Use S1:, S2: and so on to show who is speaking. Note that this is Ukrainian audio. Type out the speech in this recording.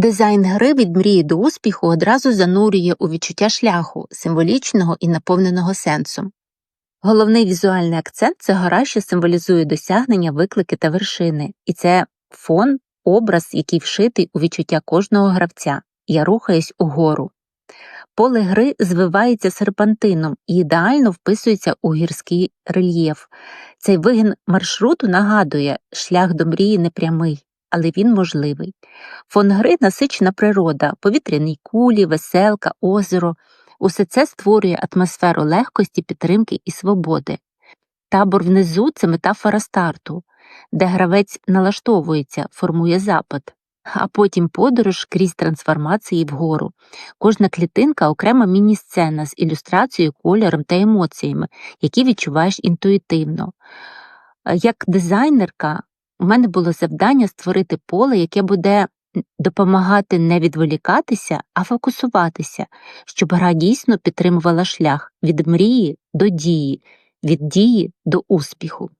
S1: Дизайн гри від мрії до успіху одразу занурює у відчуття шляху, символічного і наповненого сенсом. Головний візуальний акцент це гора, що символізує досягнення, виклики та вершини, і це фон, образ, який вшитий у відчуття кожного гравця. Я рухаюсь угору. Поле гри звивається серпантином і ідеально вписується у гірський рельєф. Цей вигін маршруту нагадує, шлях до мрії непрямий, але він можливий. Фон гри насичена природа, повітряні кулі, веселка, озеро. Усе це створює атмосферу легкості, підтримки і свободи. Табор внизу це метафора старту, де гравець налаштовується, формує запит, а потім подорож крізь трансформації вгору. Кожна клітинка окрема міні-сцена з ілюстрацією, кольором та емоціями, які відчуваєш інтуїтивно. Як дизайнерка, у мене було завдання створити поле, яке буде допомагати не відволікатися, а фокусуватися, щоб гра дійсно підтримувала шлях від мрії до дії, від дії до успіху.